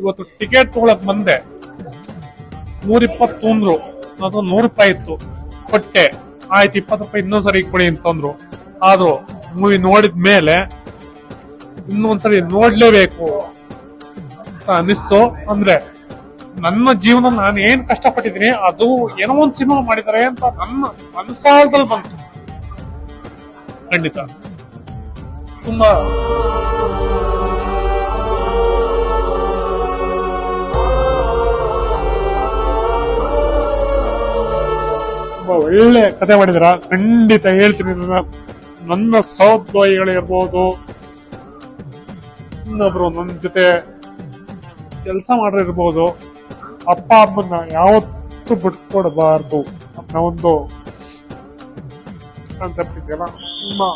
ಇವತ್ತು ಟಿಕೆಟ್ ತಗೊಳಕ್ ಬಂದೆ. ನೂರ ಇಪ್ಪತ್ತು ಅಂದ್ರು ಅದು ನೂರು ರೂಪಾಯಿ ಇತ್ತು. ಕೊಟ್ಟೆ. ಆಯ್ತು, ಇಪ್ಪತ್ತು ರೂಪಾಯಿ ಇನ್ನೊಂದ್ಸರಿ ಕೊಡಿ ಅಂತಂದ್ರು ಆದ್ರೂ, ಮೂವಿ ನೋಡಿದ ಮೇಲೆ ಇನ್ನೊಂದ್ಸರಿ ನೋಡ್ಲೇಬೇಕು ಅಂತ ಅನಿಸ್ತು ಅಂದ್ರೆ, ನನ್ನ ಜೀವನ ನಾನು ಏನ್ ಕಷ್ಟಪಟ್ಟಿದ್ದೀನಿ, ಅದು ಏನೋ ಒಂದ್ ಸಿನಿಮಾ ಮಾಡಿದ್ದಾರೆ ಅಂತ ನನ್ನ ಮನಸಾಳದಲ್ಲಿ ಬಂತು. ಖಂಡಿತ. ತುಂಬಾ ತುಂಬಾ ಒಳ್ಳೆ ಕತೆ ಮಾಡಿದಿರ ಖಂಡಿತ ಹೇಳ್ತೀನಿ ನನ್ನ ಸಹೋದ್ಯೋಗಿಗಳಿರ್ಬೋದು ಇನ್ನೊಬ್ರು ನನ್ನ ಜೊತೆ ಕೆಲಸ ಮಾಡಿರ್ಬೋದು ಅಪ್ಪ ಅಮ್ಮನ್ನ ಯಾವತ್ತೂ ಬಿಟ್ಕೊಡಬಾರ್ದು ಅನ್ನೋ ಒಂದು ಕಾನ್ಸೆಪ್ಟ್ ಇದೆಯಲ್ಲ? ತುಂಬಾ